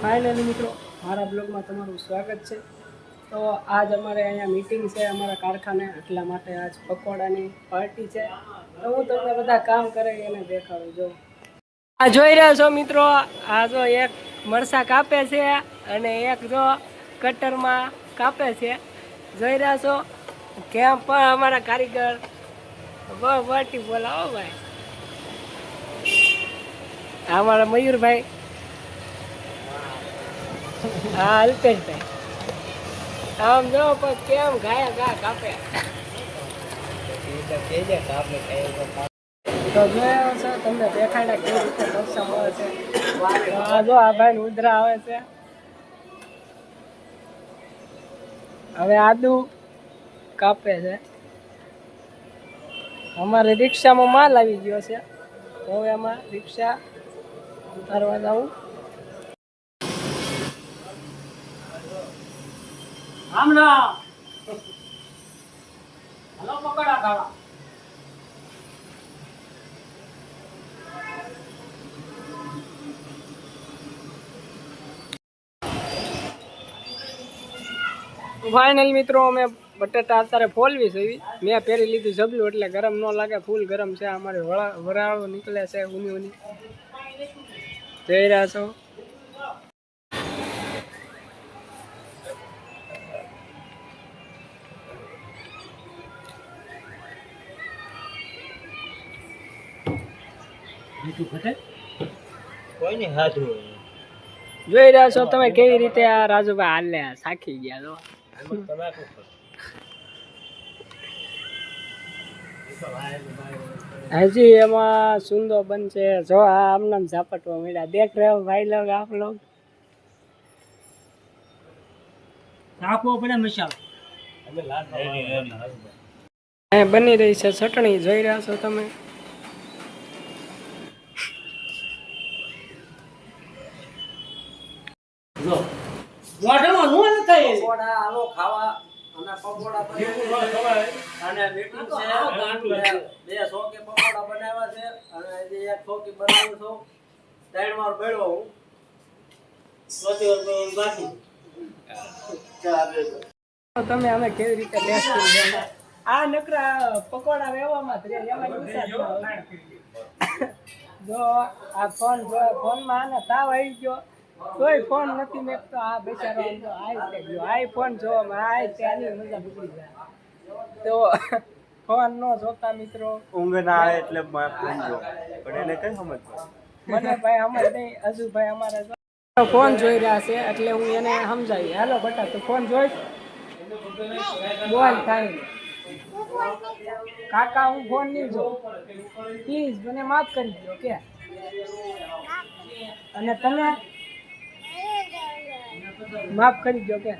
Finally મિત્રો, મારા બ્લોગમાં તમારું સ્વાગત છે. તો આજ અમારે અહીંયા મિટિંગ છે અમારા કારખાને, એટલા માટે આજ પકોડાની પાર્ટી છે. તો હું તમને બધા કામ કરે એને દેખાડું, જો. આ જોઈ રહ્યા છો મિત્રો, આ જો એક મરસા કાપે છે અને એક જો કટરમાં કાપે છે. જોઈ રહ્યા છો? કેમ પણ અમારા કારીગર બહુ પાર્ટી બોલાવો ભાઈ. અમારા મયુરભાઈ હા અલ્પેશભાઈ આમ જો પણ કેમ ગાયા ગા કાપે? ઉધરા આવે છે. હવે આદુ કાપે છે. અમારે રિક્ષામાં માલ આવી ગયો છે. હવે એમાં રિક્ષા ઉતારવા જવું ખાવા. ફાઇનલ મિત્રો, અમે બટેટા અત્યારે ફોલવી છે મેં પહેરી લીધું જબલું એટલે ગરમ ન લાગે, ફૂલ ગરમ છે. અમારે વરાળો નીકળે છે ઊની ઊની. જઈ રહ્યા છો. કોઈને હાથું જોઈ રહ્યા છો તમે કેવી રીતે આ રાજુભાઈ હાલે સાખી ગયા છો? હજી એમાં સુંદો બનશે જો આ આમનામ ઝાપટવા મળ્યા. દેખ રહ્યો ભાઈ લોગ આપ લોગ? નાખવો પડે મસાલો? બની રહી છે ચટણી. જોઈ રહ્યા છો તમે? વાઢમાં નો થાય. પકોડા આલો ખાવા. અને પકોડા બનાવી અને બેટું છે. બે સોકે પકોડા બનાવ્યા છે. અને હજી એક સોકી બનાવું છું. ત્રણ વાર બેડો હું. ચોથી વાર બાકી. તમે અમે કેવી રીતે બેસતી આ નકરા પકોડા વેવામાં જ એમાં જો આ ફોન જો ફોનમાં આને તાવ આવી ગયો તોય ફોન નથી મેકતો. આ બેચારો આમ તો આ રીતે ગયો. આ ફોન જોવામાં આ ત્યાંની મજા બગડી જાય. તો ફોન નો જોતા મિત્રો. ઊંઘ ના આવે એટલે ફોન જો પણ એને કઈ સમજ મને ભાઈ સમજ નહીં. હજુ ભાઈ અમારા ફોન જોઈ રહ્યા છે એટલે હું એને સમજાવી હાલો બટા તું ફોન જોઈશ? બોલ થાય કાકા હું ફોન નહીં જો પ્લીઝ મને માફ કરી દો કે અને તમે? માફ કરી દો કે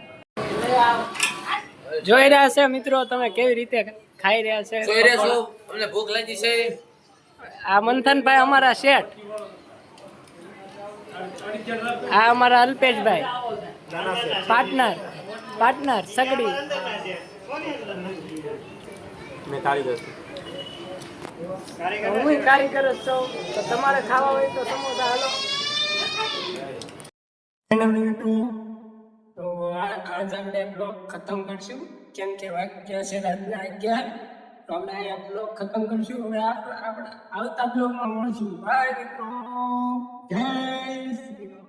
જોઈ રહ્યા છે મિત્રો તમે કેવી રીતે ખાઈ રહ્યા છે અમને ભૂખ લાગી છે આ મંથનભાઈ અમારા શેઠ આ અમારા અલ્પેશભાઈ પાર્ટનર પાર્ટનર સગડી મેં કારીગર હું કારીગર જ છું તો તમારે ખાવા હોય તો સમોસા હાલો આપણે બ્લોગ ખતમ કરશું. કેમ કે વાગ્યા છે રાતના અગિયાર. તો આપણે અહીંયા બ્લોક ખતમ કરશું. હવે આપણે આવતા બ્લોકમાં મળશું. બાય મિત્રો. જય શ્રી.